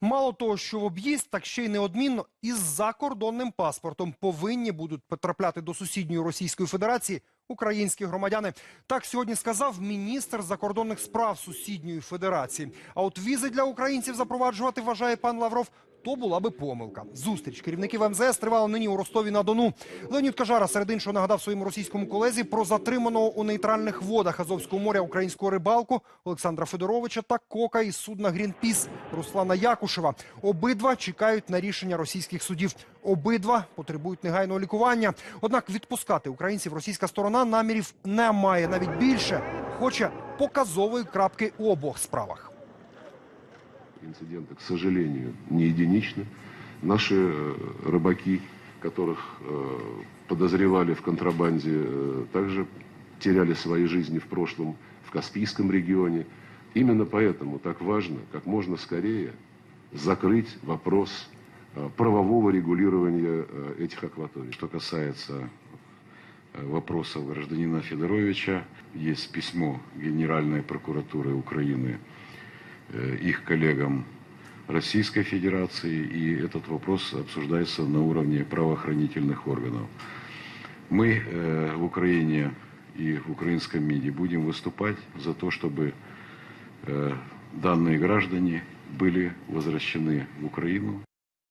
Мало того, що в об'їзд, так ще й неодмінно із закордонним паспортом повинні будуть потрапляти до сусідньої Російської Федерації українські громадяни. Так сьогодні сказав міністр закордонних справ сусідньої федерації. А от візи для українців запроваджувати вважає пан Лавров. То була би помилка. Зустріч керівників МЗС тривала нині у Ростові на Дону. Леонід Кажара серед іншого нагадав своєму російському колезі про затриманого у нейтральних водах Азовського моря українського рибалку Олександра Федоровича та кока із судна Грінпіс Руслана Якушева. Обидва чекають на рішення російських судів. Обидва потребують негайного лікування. Однак відпускати українців російська сторона намірів не має. Навіть більше хоче показової крапки у обох справах. Инциденты, к сожалению, не единичны. Наши э, рыбаки, которых э, подозревали в контрабанде, э, также теряли свои жизни в прошлом в Каспийском регионе. Именно поэтому так важно как можно скорее закрыть вопрос правового регулирования этих акваторий. Что касается вопросов гражданина Федоровича, есть письмо Генеральной прокуратуры Украины их коллегам Российской Федерации, и этот вопрос обсуждается на уровне правоохранительных органов. Мы э, в Украине и в украинском МИДе будем выступать за то, чтобы э, данные граждане были возвращены в Украину